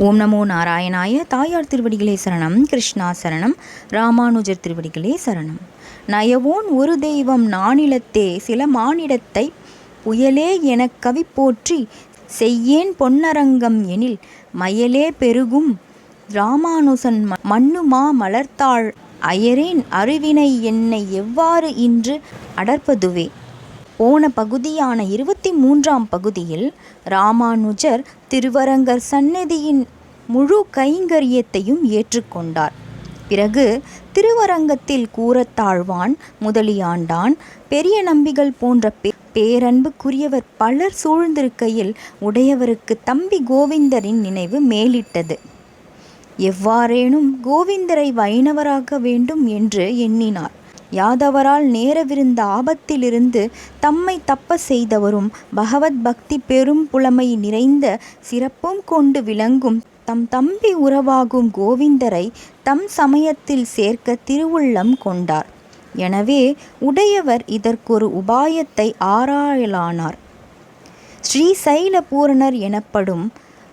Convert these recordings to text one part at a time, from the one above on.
ஓம் நமோ நாராயணாய தாயார் திருவடிகளே சரணம் கிருஷ்ணா சரணம் ராமானுஜர் திருவடிகளே சரணம். நயவோன் ஒரு தெய்வம் நானிலத்தே சில மானிடத்தை புயலே எனக் கவி போற்றி செய்யேன் பொன்னரங்கம் எனில் மயலே பெருகும் ராமானுசன் மண்ணுமா மலர்த்தாள் அயரேன் அருவினை என்னை எவ்வாறு இன்று அடர்ப்பதுவே? போன பகுதியான இருபத்தி மூன்றாம் பகுதியில் ராமானுஜர் திருவரங்கர் சந்நிதியின் முழு கைங்கரியத்தையும் ஏற்றுக்கொண்டார். பிறகு திருவரங்கத்தில் கூறத்தாழ்வான் முதலியாண்டான் பெரிய நம்பிகள் போன்ற பேரன்புக்குரியவர் பலர் சூழ்ந்திருக்கையில் உடையவருக்கு தம்பி கோவிந்தரின் நினைவு மேலிட்டது. எவ்வாறேனும் கோவிந்தரை வைணவராக வேண்டும் என்று எண்ணினார். யாதவரால் நேரவிருந்த ஆபத்திலிருந்து தம்மை தப்ப செய்தவரும் பகவத் பக்தி பெரும் புலமை நிறைந்த சிறப்பும் கொண்டு விளங்கும் தம் தம்பி உறவாகும் கோவிந்தரை தம் சமயத்தில் சேர்க்க திருவுள்ளம் கொண்டார். எனவே உடையவர் இதற்கொரு உபாயத்தை ஆராயலானார். ஸ்ரீசைல பூரணர் எனப்படும்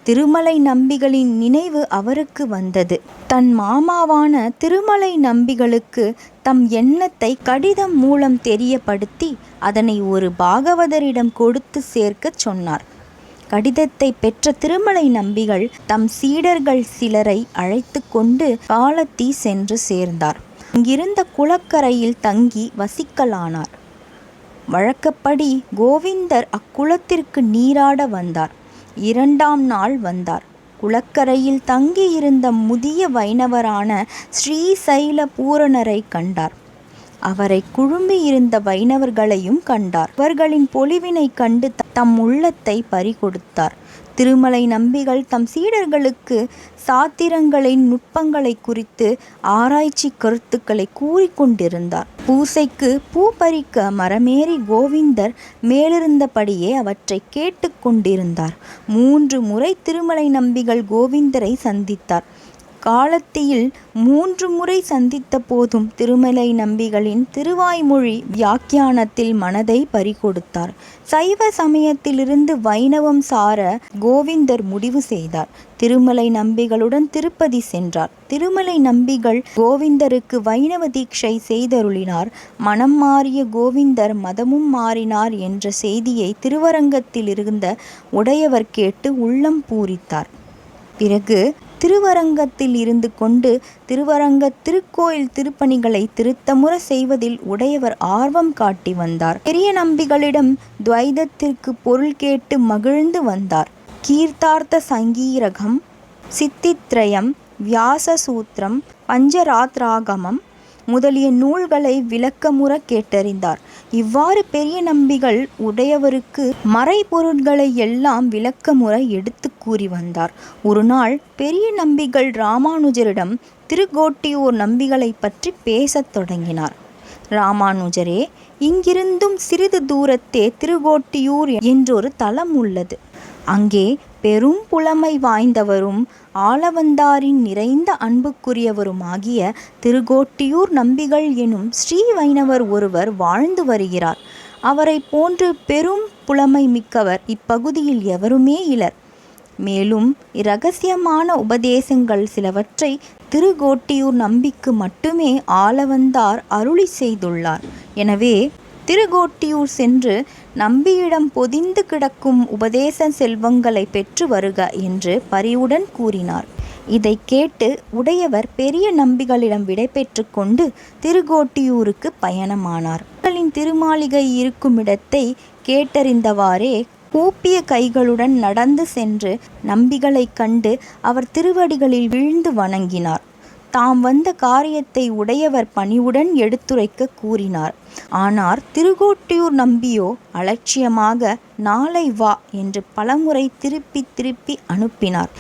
திருமலை நம்பிகளின் நினைவு அவருக்கு வந்தது. தன் மாமாவான திருமலை நம்பிகளுக்கு தம் எண்ணத்தை கடிதம் மூலம் தெரியப்படுத்தி அதனை ஒரு பாகவதரிடம் கொடுத்து சேர்க்கச் சொன்னார். கடிதத்தை பெற்ற திருமலை நம்பிகள் தம் சீடர்கள் சிலரை அழைத்து கொண்டு காலத்தி சென்று சேர்ந்தார். அங்கிருந்த குளக்கரையில் தங்கி வசிக்கலானார். வழக்கப்படி கோவிந்தர் அக்குளத்திற்கு நீராட வந்தார். இரண்டாம் நாள் வந்தார். குளக்கரையில் தங்கியிருந்த முதிய வைணவரான ஸ்ரீசைல பூரணரை கண்டார். அவரை குழும்பியிருந்த வைணவர்களையும் கண்டார். அவர்களின் பொலிவினை கண்டு தம் உள்ளத்தை பறிகொடுத்தார். திருமலை நம்பிகள் தம் சீடர்களுக்கு சாத்திரங்களின் நுட்பங்களை குறித்து ஆராய்ச்சி கருத்துக்களை கூறிக்கொண்டிருந்தார் பூசைக்கு பூ பறிக்க மரமேறி கோவிந்தர் மேலிருந்தபடியே அவற்றை கேட்டுக்கொண்டிருந்தார் மூன்று முறை திருமலை நம்பிகள் கோவிந்தரை சந்தித்தார். காலத்தியில் மூன்று முறை சந்தித்த போதும் திருமலை நம்பிகளின் திருவாய்மொழி வியாக்கியானத்தில் மனதை பறிகொடுத்தார். சைவ சமயத்திலிருந்து வைணவம் சார கோவிந்தர் முடிவு செய்தார். திருமலை நம்பிகளுடன் திருப்பதி சென்றார். திருமலை நம்பிகள் கோவிந்தருக்கு வைணவ தீட்சை செய்தருளினார். மனம் மாறிய கோவிந்தர் மதமும் மாறினார் என்ற செய்தியை திருவரங்கத்தில் இருந்த உடையவர் கேட்டு உள்ளம் பூரித்தார். பிறகு திருவரங்கத்தில் இருந்து கொண்டு திருவரங்க திருக்கோயில் திருப்பணிகளை திருத்தமுற செய்வதில் உடையவர் ஆர்வம் காட்டி வந்தார். பெரிய நம்பிகளிடம் துவைதத்திற்கு பொருள் கேட்டு மகிழ்ந்து வந்தார். கீர்த்தார்த்த சங்கீரகம் சித்தித்ரயம் வியாசசூத்திரம் பஞ்சராத்ராகமம் முதலிய நூல்களை விளக்கமுற கேட்டறிந்தார். இவ்வாறு பெரிய நம்பிகள் உடையவருக்கு மறைபொருட்களை எல்லாம் விளக்கமுற எடுத்து கூறி வந்தார். ஒரு நாள் பெரிய நம்பிகள் ராமானுஜரிடம் திருகோட்டியூர் நம்பிகளை பற்றி பேசத் தொடங்கினார். ராமானுஜரே இங்கிருந்தும் சிறிது தூரத்தே திருகோட்டியூர் என்றொரு தலம் உள்ளது. அங்கே பெரும் புலமை வாய்ந்தவரும் ஆளவந்தாரின் நிறைந்த அன்புக்குரியவருமாகிய திருகோட்டியூர் நம்பிகள் எனும் ஸ்ரீ வைணவர் ஒருவர் வாழ்ந்து வருகிறார். அவரை போன்று பெரும் புலமை மிக்கவர் இப்பகுதியில் எவருமே இலர். மேலும் இரகசியமான உபதேசங்கள் சிலவற்றை திருகோட்டியூர் நம்பிக்கு மட்டுமே ஆளவந்தார் அருளி செய்துள்ளார். எனவே திருகோட்டியூர் சென்று நம்பியிடம் பொதிந்து கிடக்கும் உபதேச செல்வங்களை பெற்று வருக என்று பரிவுடன் கூறினார். இதை கேட்டு உடையவர் பெரிய நம்பிகளிடம் விடைபெற்று கொண்டு திருகோட்டியூருக்கு பயணமானார். மக்களின் திருமாளிகை இருக்கும் இடத்தை கேட்டறிந்தவாறே கூப்பிய கைகளுடன் நடந்து சென்று நம்பிகளைக் கண்டு அவர் திருவடிகளில் விழுந்து வணங்கினார். தாம் வந்த காரியத்தை உடையவர் பணிவுடன் எடுத்துரைக்க கூறினார். ஆனால் திருகோட்டியூர் நம்பியோ அலட்சியமாக நாளை வா என்று பலமுறை திருப்பி திருப்பி அனுப்பினார்.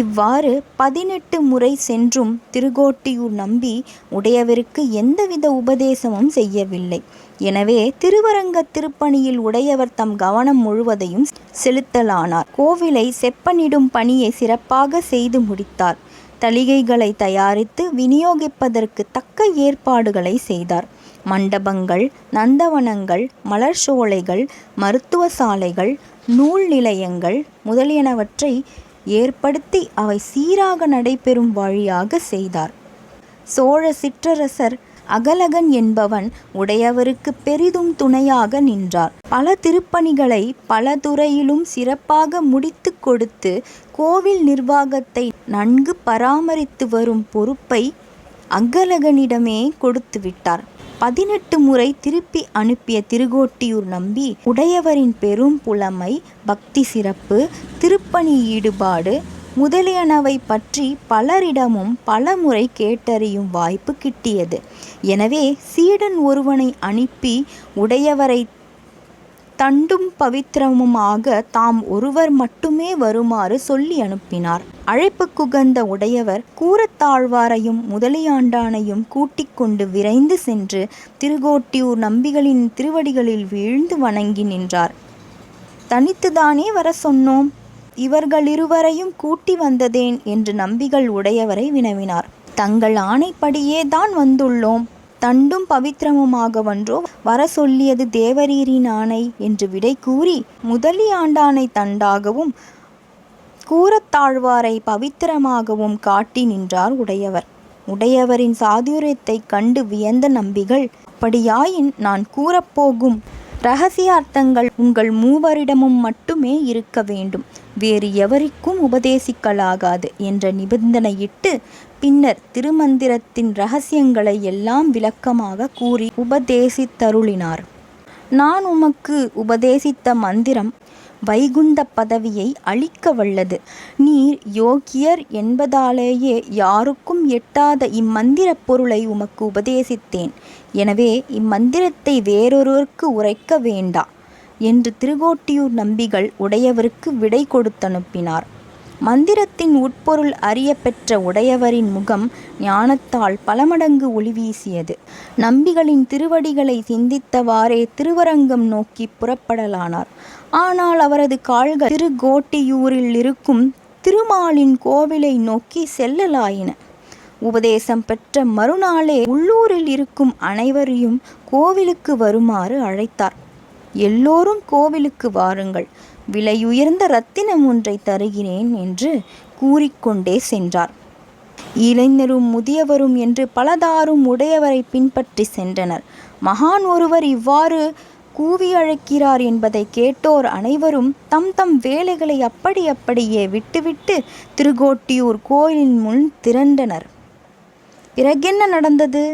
இவ்வாறு பதினெட்டு முறை சென்றும் திருகோட்டியூர் நம்பி உடையவருக்கு எந்தவித உபதேசமும் செய்யவில்லை. எனவே திருவரங்க திருப்பணியில் உடையவர் தம் கவனம் முழுவதையும் செலுத்தலானார். கோவிலை செப்பனிடும் பணியை சிறப்பாக செய்து முடித்தார். தளிகைகளை தயாரித்து விநியோகிப்பதற்கு தக்க ஏற்பாடுகளை செய்தார். மண்டபங்கள் நந்தவனங்கள் மலர் சோலைகள் மருத்துவ சாலைகள் நூல் நிலையங்கள் முதலியனவற்றை ஏற்படுத்தி அவை சீராக நடைபெறும் வழியாக செய்தார். சோழ சிற்றரசர் அகலகன் என்பவன் உடையவருக்கு பெரிதும் துணையாக நின்றார். பல திருப்பணிகளை பல துறையிலும் சிறப்பாக முடித்து கொடுத்து கோவில் நிர்வாகத்தை நன்கு பராமரித்து வரும் பொறுப்பை அங்கலகனிடமே கொடுத்து விட்டார். பதினெட்டு முறை திருப்பி அனுப்பிய திருகோட்டியூர் நம்பி உடையவரின் பெரும் புலமை பக்தி சிறப்பு திருப்பணி ஈடுபாடு முதலியனவை பற்றி பலரிடமும் பலமுறை கேட்டறியும் வாய்ப்பு கிட்டியது. எனவே சீடன் ஒருவனை அனுப்பி உடையவரை தண்டும் பவித்திரமுமாக தாம் ஒருவர் மட்டுமே வருமாறு சொல்லி அனுப்பினார். அழைப்புக்குகந்த உடையவர் கூரத்தாழ்வாரையும் முதலியாண்டானையும் கூட்டிக் கொண்டு விரைந்து சென்று திருகோட்டியூர் நம்பிகளின் திருவடிகளில் வீழ்ந்து வணங்கி நின்றார். தனித்துதானே வர சொன்னோம்? இவர்களிருவரையும் கூட்டி வந்ததேன்? என்று நம்பிகள் உடையவரை வினவினார். தங்கள் ஆணைப்படியே தான் வந்துள்ளோம். தண்டும் பவித்திரமுமாகவன்றோ வர சொல்லியது தேவரீரின் ஆணை என்று விடை கூறி முதலி ஆண்டானை தண்டாகவும் கூறத்தாழ்வாரை பவித்திரமாகவும் காட்டி நின்றார் உடையவர். உடையவரின் சாதுரியத்தைக் கண்டு வியந்த நம்பிகள் அப்படியாயின் நான் கூறப்போகும் ரகசிய அர்த்தங்கள் உங்கள் மூவரிடமும் மட்டுமே இருக்க வேண்டும். வேறு எவருக்கும் உபதேசிக்கலாகாது என்ற நிபந்தனையிட்டு பின்னர் திருமந்திரத்தின் ரகசியங்களை எல்லாம் விளக்கமாக கூறி உபதேசித்தருளினார். நான் உமக்கு உபதேசித்த மந்திரம் வைகுந்த பதவியை அளிக்க வல்லது. நீர் யோகியர் என்பதாலேயே யாருக்கும் எட்டாத இம்மந்திரப் பொருளை உமக்கு உபதேசித்தேன். எனவே இம்மந்திரத்தை வேறொருவருக்கு உரைக்க வேண்டா என்று திருகோட்டியூர் நம்பிகள் உடையவருக்கு விடை கொடுத்தனுப்பினார். மந்திரத்தின் உட்பொருள் அறிய பெற்ற உடையவரின் முகம் ஞானத்தால் பலமடங்கு ஒளி வீசியது. நம்பிகளின் திருவடிகளை சிந்தித்தவாறே திருவரங்கம் நோக்கி புறப்படலானார். ஆனால் அவரது கால்கள் திருகோட்டியூரில் இருக்கும் திருமாலின் கோவிலை நோக்கி செல்லலாயின. உபதேசம் பெற்ற மறுநாளே உள்ளூரில் இருக்கும் அனைவரையும் கோவிலுக்கு வருமாறு அழைத்தார். எல்லோரும் கோவிலுக்கு வாருங்கள். விலையுயர்ந்த ரத்தினம் ஒன்றை தருகிறேன் என்று கூறிக்கொண்டே சென்றார். இளைஞரும் முதியவரும் என்று பலதாரும் உடையவரை பின்பற்றி சென்றனர். மகான் ஒருவர் இவ்வாறு கூவி அழைக்கிறார் என்பதை கேட்டோர் அனைவரும் தம் தம் வேலைகளை அப்படி அப்படியே விட்டுவிட்டு திருகோட்டியூர் கோயிலின் முன் திரண்டனர். பிறகென்ன நடந்தது?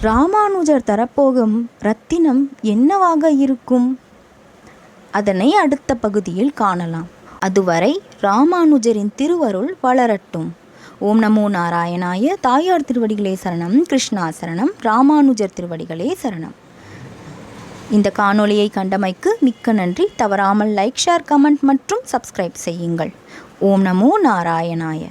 ராமானுஜர் தரப்போகும் ரத்தினம் என்னவாக இருக்கும்? அதனை அடுத்த பகுதியில் காணலாம். அதுவரை ராமானுஜரின் திருவருள் வளரட்டும். ஓம் நமோ நாராயணாய தாயார் திருவடிகளே சரணம் கிருஷ்ணா சரணம் ராமானுஜர் திருவடிகளே சரணம். இந்த காணொளியை கண்டமைக்கு மிக்க நன்றி. தவறாமல் லைக் ஷேர் கமெண்ட் மற்றும் சப்ஸ்கிரைப் செய்யுங்கள். ஓம் நமோ நாராயணாய.